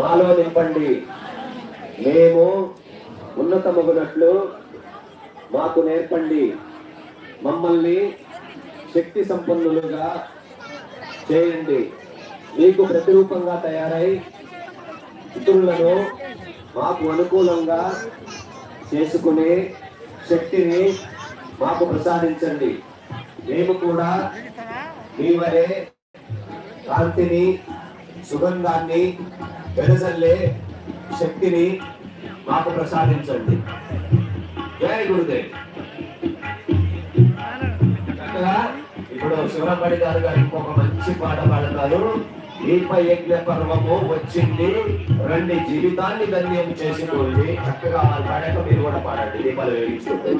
మాలో నింపండి. మేము ఉన్నతమగునట్లు మాకు నేర్పండి. మమ్మల్ని శక్తి సంపన్నులుగా చేయండి. మీకు ప్రతిరూపంగా తయారై ఇతరులను మాకు అనుకూలంగా చేసుకునే శక్తిని మాకు ప్రసాదించండి. మేము కూడా మీ వలె కాంతిని సుగంధాన్ని వెదజల్లే శక్తిని మాకు ప్రసాదించండి. జయ గురుదేవ్. చక్కగా ఇప్పుడు శివరపడి గారు గారు ఇంకొక మంచి పాట పాడతారు. దీప యజ్ఞ పర్వము వచ్చింది. రండి జీవితాన్ని ధన్యం చేసుకోండి. చక్కగా వాళ్ళు పాడాక మీరు కూడా పాడండి. దీపాలు వెలిగించుకుంటే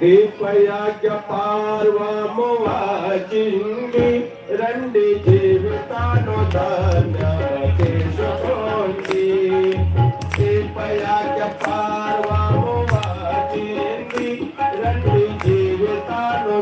దీపయాజ్ఞ పార్వము వాచింది రండి జీవితాను ధన్యం చేసుకోండి దీపయాజ్ఞ పార్వము వాచింది రండి జీవితాను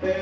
ತೆ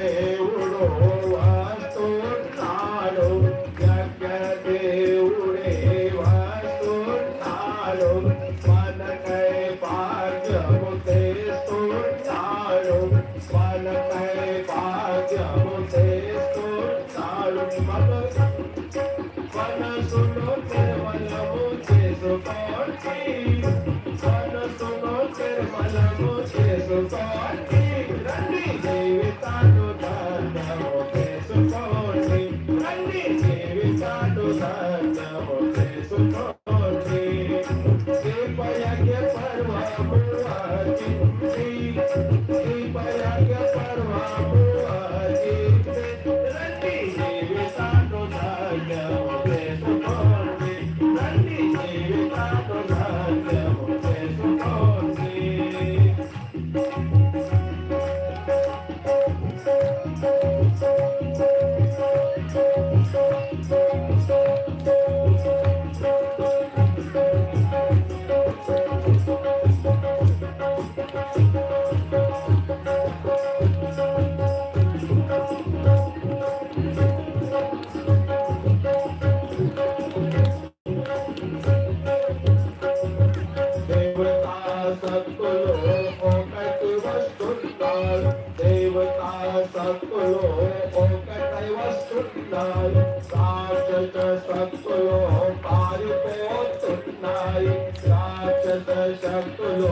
రాక్షస శక్తులు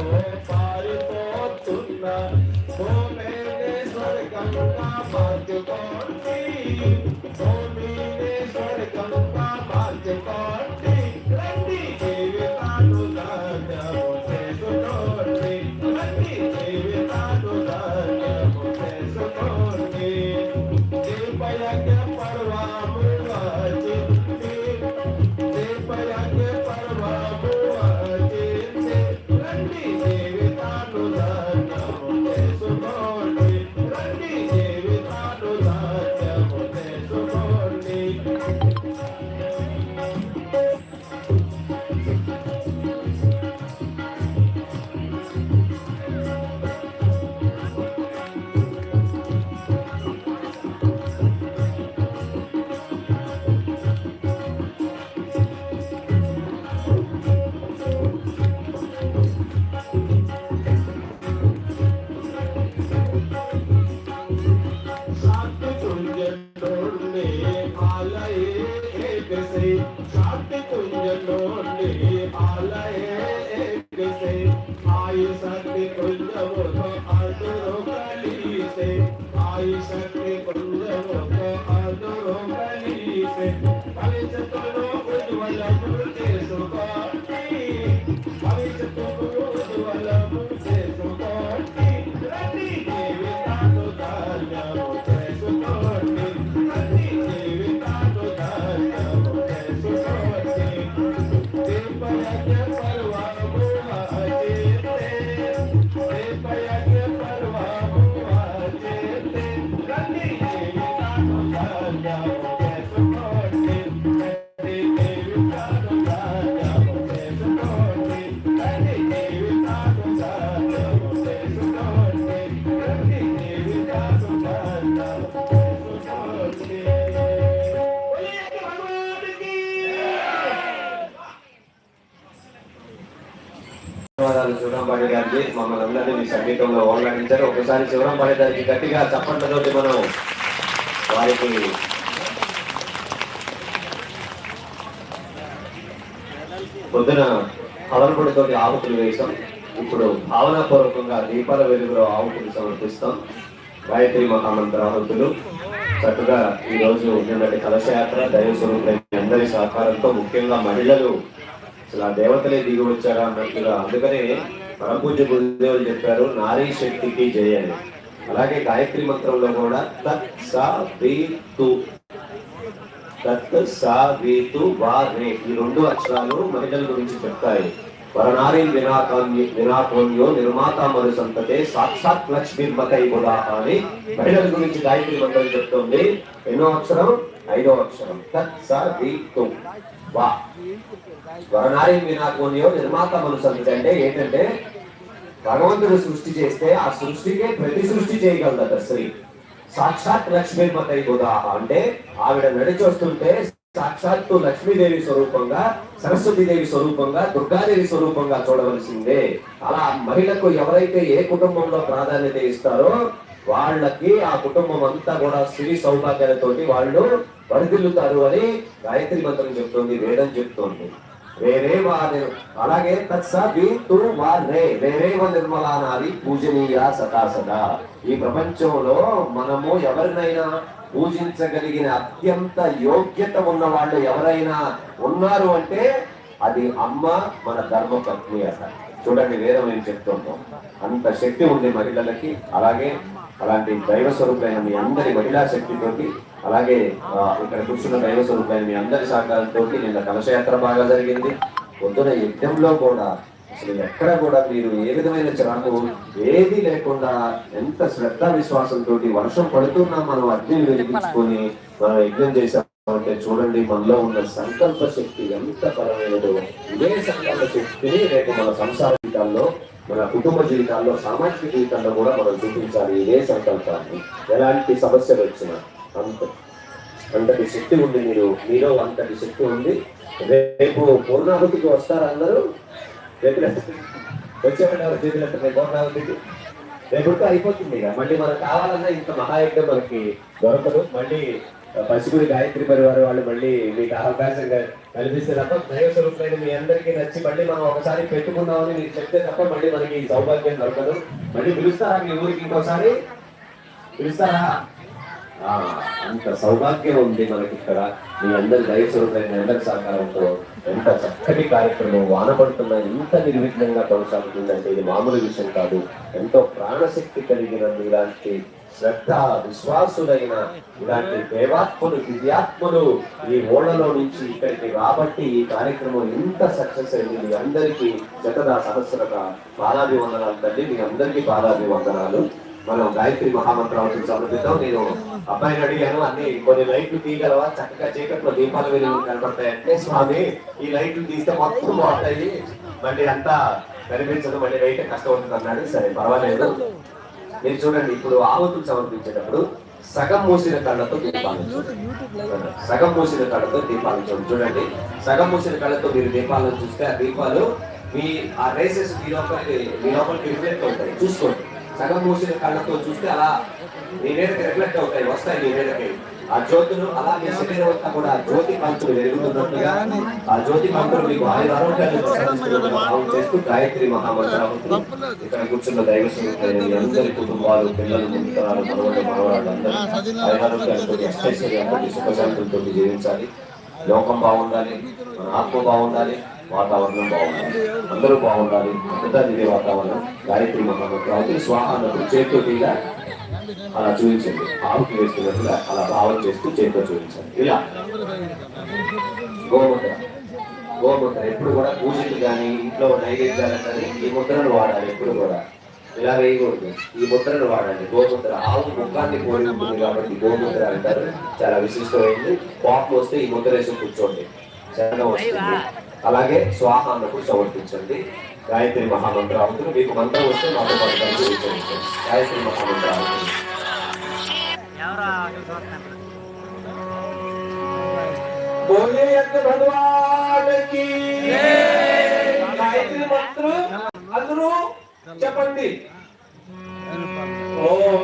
పారిపోతున్నాయి భూమిని స్వర్గంగా మార్చుకోండి ధన్యవాదాలు శివరాంపాడి గారికి మమ్మల్ని అందరినీ మీ సంగీతంలో ఓలాడించారు ఒకసారి శివరాం గారికి గట్టిగా చప్పట్లతోటి మనం వారికి పొద్దున పదనపొడితోటి ఆవుతులు వేసాం ఇప్పుడు భావనాపూర్వకంగా దీపాల వెలుగులో ఆవుతులు సమర్పిస్తాం. గాయత్రి మహామంత్రాహుతులు చక్కగా ఈ రోజు నిన్నటి కలశయాత్ర దైవ స్వరూపులైన అందరి సహకారంతో ముఖ్యంగా మహిళలు అసలు ఆ దేవతలే దిగి వచ్చారా అన్నట్టుగా అందుకనే పరపూజ్య గురుదేవులు చెప్పారు నారీ శక్తికి జయ అని అలాగే గాయత్రి మంత్రంలో కూడా తత్ సా తు తత్ సా వీతు వా రే ఈ రెండు అక్షరాలు మహిళల గురించి చెప్తాయి. వరనారీ వినాకాన్య వినాకోన్యో నిర్మాత మరు సంతతే సాక్షాత్ లక్ష్మీర్మకై బుధా అని మహిళల గురించి గాయత్రి మంత్రం చెప్తుంది. ఎన్నో అక్షరం? ఐదో అక్షరం. తత్ సా వీతు వా. వరనారీ వినాకోన్యో నిర్మాత మరు సంతతి అంటే ఏంటంటే భగవంతుడు సృష్టి చేస్తే ఆ సృష్టికే ప్రతి సృష్టి చేయగలదట స్త్రీ. సాక్షాత్ లక్ష్మీపతి ఉదాహ అంటే ఆవిడ నడిచొస్తుంటే సాక్షాత్తు లక్ష్మీదేవి స్వరూపంగా సరస్వతీదేవి స్వరూపంగా దుర్గాదేవి స్వరూపంగా చూడవలసిందే. అలా మహిళకు ఎవరైతే ఏ కుటుంబంలో ప్రాధాన్యత ఇస్తారో వాళ్ళకి ఆ కుటుంబం అంతా కూడా సిరి సౌభాగ్యాలతోటి వాళ్ళు వరదిల్లుతారు అని గాయత్రి మంత్రం చెప్తుంది వేదం చెప్తోంది. వేరే నిర్- అలాగే తత్స వీతు వా రే నిర్మలానాది పూజనీయ సదా సదా ఈ ప్రపంచంలో మనము ఎవరినైనా పూజించగలిగిన అత్యంత యోగ్యత ఉన్న వాళ్ళు ఎవరైనా ఉన్నారు అంటే అది అమ్మ మన ధర్మ పత్ని అట. చూడండి వేరే మేము చెప్తుంటాం అంత శక్తి ఉంది మహిళలకి. అలాగే అలాంటి దైవ స్వరూపమైన మీ అందరి మహిళా శక్తితోటి అలాగే ఇక్కడ కూర్చున్న దైవ స్వరూపమైన మీ అందరి సహకారంతో నిన్న కలశయాత్ర బాగా జరిగింది. పొద్దున యజ్ఞంలో కూడా అసలు ఎక్కడ కూడా మీరు ఏ విధమైన చిరాకు ఏది లేకుండా ఎంత శ్రద్ధ విశ్వాసంతో వర్షం పడుతున్నా మనం అగ్ని వెలిగించుకొని మనం యజ్ఞం చేసామంటే చూడండి మనలో ఉన్న సంకల్ప శక్తి ఎంత పరమైనదో ఇదే సంకల్ప శక్తిని రేపు మన సంసార జీవితాల్లో మన కుటుంబ జీవితాల్లో సామాజిక జీవితాల్లో కూడా మనం చూపించాలి ఇదే సంకల్పాన్ని. ఎలాంటి సమస్యలు వచ్చినా అంత. అంతటి శక్తి ఉంది మీరు మీలో అంతటి శక్తి ఉంది. రేపు పూర్ణాహుతికి వస్తారా అందరూ. రేపు వచ్చేవాళ్ళు ఎవరు? చేతులెత్తండి పూర్ణాహుతికి. రేపు అయిపోతుంది ఇక. మళ్ళీ మనకు కావాలన్నా ఇంత మహాయజ్ఞం మనకి దొరకదు. మళ్ళీ పసిగుడి గాయత్రి పరివారం వాళ్ళు మళ్ళీ మీకు అవకాశం క- కల్పిస్తే తప్ప దైవ స్వరూపులైన మీ అందరికీ నచ్చి మళ్ళీ మనం ఒకసారి పెట్టుకున్నామని మీరు చెప్తే తప్ప మళ్ళీ మనకి సౌభాగ్యం దొరకదు. మళ్ళీ పిలుస్తారా మీ ఊరికి ఇంకోసారి. పిలుస్తారా ఆ, అంత సౌభాగ్యం ఉంది మనకి ఇక్కడ. మీ అందరి దైవ స్వరూపులైన అందరి సహకారంతో ఎంత చక్కటి కార్యక్రమం వానపడుతున్నా ఎంత నిర్విఘ్నంగా కొనసాగుతుందంటే ఇది మామూలు విషయం కాదు. ఎంతో ప్రాణశక్తి కలిగిన మీలాంటి శ్రద్ధ విశ్వాసులైన ఇలాంటి దేవాత్ములు దివ్యాత్ములు ఈ ఓళ్ళలో నుంచి ఇక్కడికి రాబట్టి ఈ కార్యక్రమం ఎంత సక్సెస్ అయింది. మీ అందరికీ శతదా సహస్రత పాదాభివందనాలు తల్లి మీ అందరికీ పాదాభివందనాలు. మనం గాయత్రి మహామంత్రావతిని సమర్పిద్దాం. నేను అబ్బాయిని అడిగాను అన్ని కొన్ని లైట్లు తీయగలవా? చక్కగా చీకట్లో దీపాలు వెలుగు కనబడతాయంటే అంటే స్వామి ఈ లైట్లు తీస్తే మొత్తం బాగుంటాయి. మళ్ళీ అంతా కనిపించదు. మళ్ళీ లైట్ కష్టం ఉంటుంది అన్నాడు. సరే పర్వాలేదు. మీరు చూడండి ఇప్పుడు ఆవతులు సమర్పించేటప్పుడు సగం మూసిన కళ్ళతో దీపాలు చూడండి. సగం మూసిన కళ్ళతో దీపాలు చూడండి చూడండి సగం మూసిన కళ్ళతో మీరు దీపాలను చూస్తే ఆ దీపాలు మీ ఆ రేసెస్ మీ లోపలికి మీ లోపలికి రిఫ్లెక్ట్ అవుతాయి. చూసుకోండి. సగం మూసిన కళ్ళతో చూస్తే అలా మీ మీదకి రిఫ్లెక్ట్ అవుతాయి వస్తాయి మీ మీదకి. ఆ జ్యోతులు అలాగే శరీరం అంతా కూడా జ్యోతి పంతులు వెలుగుతున్నట్టుగా ఆ జ్యోతి పంతులు మీకు ఆయుర ఆరోగ్యాన్ని చేస్తూ గాయత్రి మహామంత్రం ఇక్కడ కూర్చున్న దైవ స్వరూపులైన అందరి కుటుంబాలు పిల్లలు ముత్తరాలు మనవళ్ళు మనవరాళ్ళు అందరూ ఆయురారోగ్యాలతో అష్టైశ్వర్యాలతో సుఖశాంతులతో జీవించాలి. లోకం బాగుండాలి మన ఆత్మ బాగుండాలి వాతావరణం బాగుండాలి. అందరూ బాగుండాలి. అంతటా దిగే వాతావరణం గాయత్రి మహామంత్రావతి స్వాహాలకు చేతుడిగా అలా చూపించండి. ఆవుకి వేస్తున్నట్టుగా అలా భావం చేస్తూ చేతితో చూపించండి. ఇలా. గోముద్ర. గోముద్ర ఎప్పుడు కూడా పూజలు కానీ ఇంట్లో నైవేద్యాలు కానీ ఈ ముద్రను వాడాలి ఎప్పుడు కూడా. ఇలా వేయకూడదు. ఈ ముద్రను వాడండి గోముద్ర. ఆవు ముఖాన్ని కోరి ఉంటుంది కాబట్టి గోముద్ర అంటారు. చాలా విశిష్టమైంది. పాపం వస్తే ఈ ముద్ర వేసి కూర్చోండి. చాలా వస్తుంది. అలాగే స్వాహాన్నకు సమర్పించండి గాయత్రి మహామంత్రావతులు మీకు మంత్రం వస్తే మాతో పాటు కలిసి ఉచ్చరించండి గాయత్రి మహామంత్రావతులు बोले यज्ञ भगवान की గాయత్రి మంత్రం అందరూ చెప్పండి ఓం